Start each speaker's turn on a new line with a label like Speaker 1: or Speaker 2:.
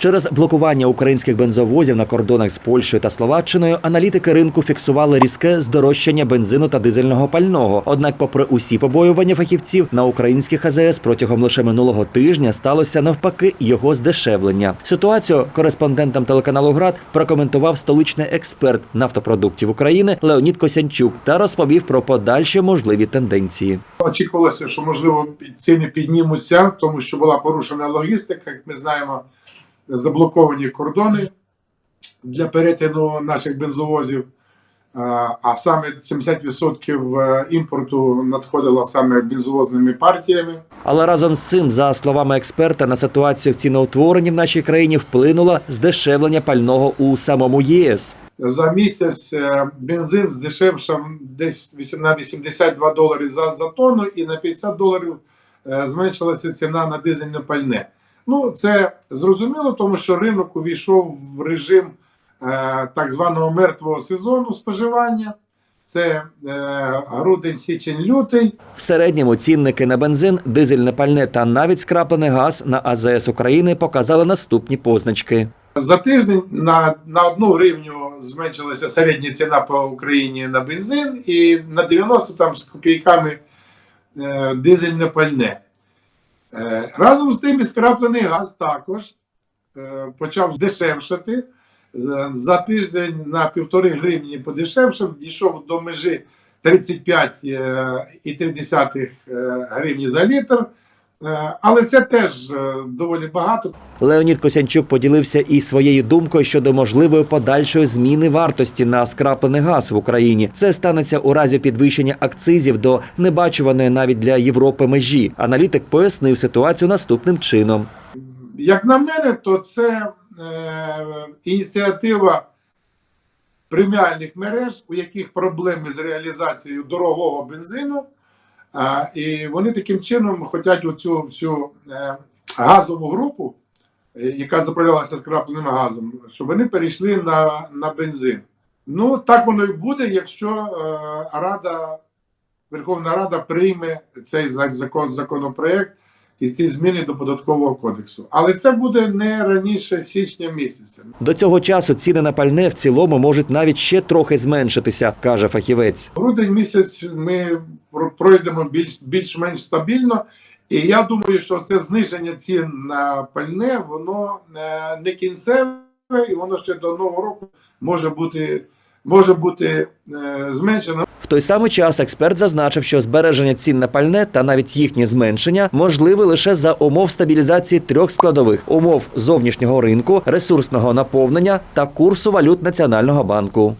Speaker 1: Через блокування українських бензовозів на кордонах з Польщею та Словаччиною аналітики ринку фіксували різке здорожчання бензину та дизельного пального. Однак, попри усі побоювання фахівців, на українських АЗС протягом лише минулого тижня сталося навпаки його здешевлення. Ситуацію кореспондентам телеканалу ГРАД прокоментував столичний експерт нафтопродуктів України Леонід Косянчук та розповів про подальші можливі тенденції.
Speaker 2: Очікувалося, що можливо ціни піднімуться, тому що була порушена логістика. Як ми знаємо, заблоковані кордони для перетину наших бензовозів. А саме 70% імпорту надходило саме бензовозними партіями.
Speaker 1: Але разом з цим, за словами експерта, на ситуацію в ціноутворенні в нашій країні вплинуло здешевлення пального у самому ЄС.
Speaker 2: За місяць е, бензин здешевшав десь на 82 долари за, за тонну, і на 50 доларів е, зменшилася ціна на дизельне пальне. Ну, це зрозуміло, тому що ринок увійшов в режим е, так званого мертвого сезону споживання. Це е, грудень, січень, лютий.
Speaker 1: В середньому цінники на бензин, дизельне пальне та навіть скраплений газ на АЗС України показали наступні позначки.
Speaker 2: За тиждень на, на одну гривню зменшилася середня ціна по Україні на бензин, і на 90 там з копійками е, дизельне пальне. Е, разом з тим і скраплений газ також е, почав дешевшати. За, за тиждень на півтори гривні подешевшав, дійшов до межі 35,3 е, гривні за літр. Е, але це теж е, доволі багато.
Speaker 1: Леонід Косянчук поділився і своєю думкою щодо можливої подальшої зміни вартості на скраплений газ в Україні. Це станеться у разі підвищення акцизів до небачуваної навіть для Європи межі. Аналітик пояснив ситуацію наступним чином.
Speaker 2: Як на мене, то це е, ініціатива преміальних мереж, у яких проблеми з реалізацією дорогого бензину. І вони таким чином хочуть оцю всю е, газову групу, е, яка заправлялася скрапленим газом, щоб вони перейшли на, на бензин. Ну, так воно і буде, якщо е, Рада, Верховна Рада прийме цей закон, законопроект і ці зміни до податкового кодексу. Але це буде не раніше січня місяця.
Speaker 1: До цього часу ціни на пальне в цілому можуть навіть ще трохи зменшитися, каже фахівець.
Speaker 2: Грудень місяць ми про- пройдемо більш, більш-менш стабільно. І я думаю, що це зниження цін на пальне, воно е, не кінцеве, і воно ще до нового року може бути, може бути е, зменшено.
Speaker 1: В той самий час експерт зазначив, що збереження цін на пальне та навіть їхнє зменшення можливе лише за умов стабілізації трьох складових: умов зовнішнього ринку, ресурсного наповнення та курсу валют Національного банку.